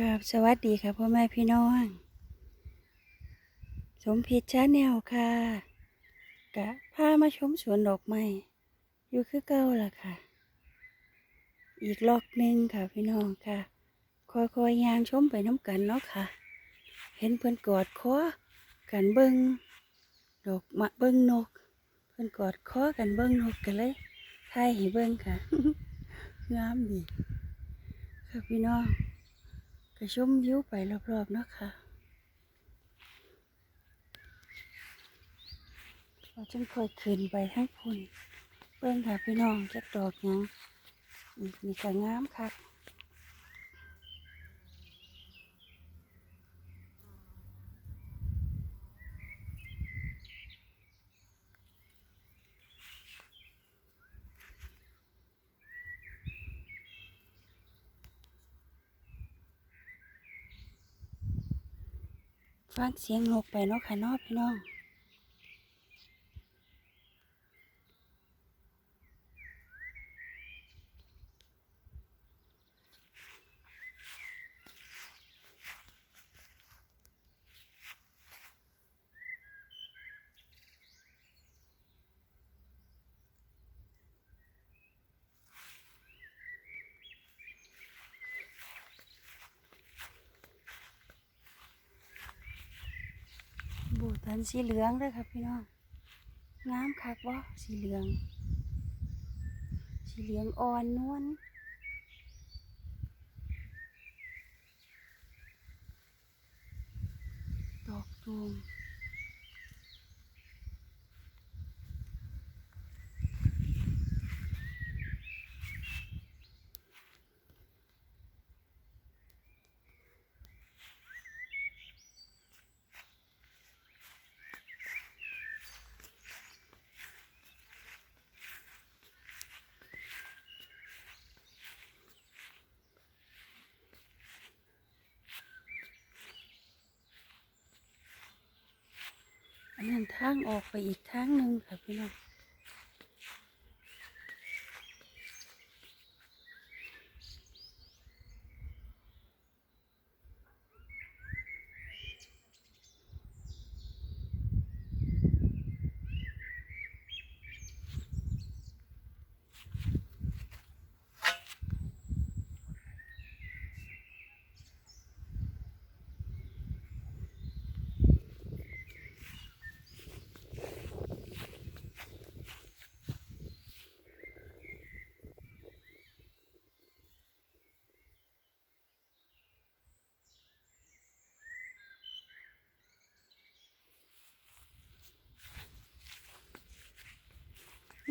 ครับสวัสดีครับพ่อแม่พี่น้อง สมพิษชาแนลค่ะ กะพามาชมสวนดอกไม้อยู่คือเก่าล่ะค่ะ อีกลอกหนึ่งค่ะพี่น้องค่ะ คอยๆยยางชมไปน้ำกันเนาะค่ะ เห็นเพื่อนกอดคอกันเบิงดอกมะเบิ้งนก เพื่อนกอดคอกันเบิ้งนกกันเลยถ่ายให้เบิ้งค่ะ งามดีค่ะพี่น้อง ชุ่มยิ้วไปรอบๆเนาะค่ะเราจึงค่อยขึ้นไปทั้งพุ่นเบิ่งค่ะพี่น้องจักดอกยังมีกนี่ก็งามค่ะ ฟังเสียงนกไปเนาะค่ะนอพี่น้อง ตันสีเหลืองเด้อครับพี่น้องงามคักบ่สีเหลือง สีเหลืองอ่อนนวลดอกตูม อันนั้นทางออกไปอีกทางหนึ่งค่ะพี่น้อง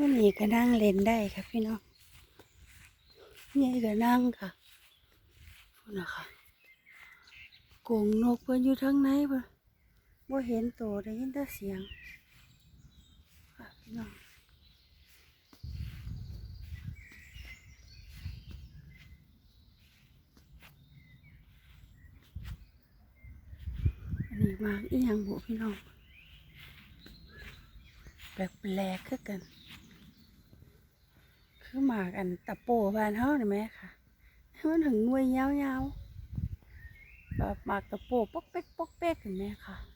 นนี้ก็นั่งเล่นได้ค่ะพี่น้องนี่ก็นั่งค่ะพูดนะคะกรงนกเพิ่นอยู่ทางไหนบ่บ่เห็นโตวได้ยินแต่เสียงค่ะพี่น้องนนี้มาอีหยังบุพี่น้องแปลกๆคือกัน คือหมากอันตะโปบานเฮานี่แหมค่ะมันถึงงวยยาวๆแบบหมากตะโปปอกเป๊กปอกเป๊กเห็นไหมค่ะ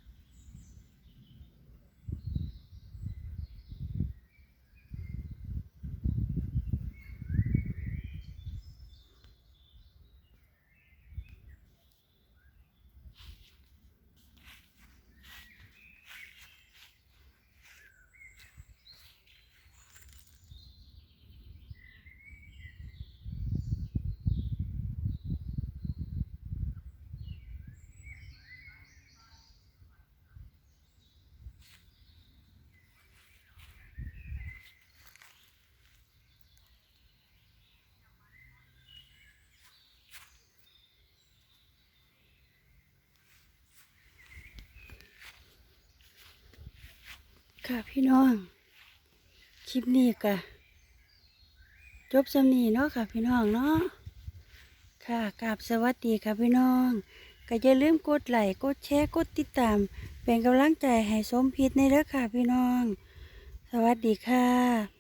ค่ะพี่น้อง คลิปนี้ก็จบสำนีเนาะค่ะพี่น้องเนาะค่ะกราบสวัสดีค่ะพี่น้อง ก็อย่าลืมกดไลค์กดแชร์กดติดตาม เป็นกำลังใจให้สมพิษในเด้อค่ะพี่น้อง สวัสดีค่ะ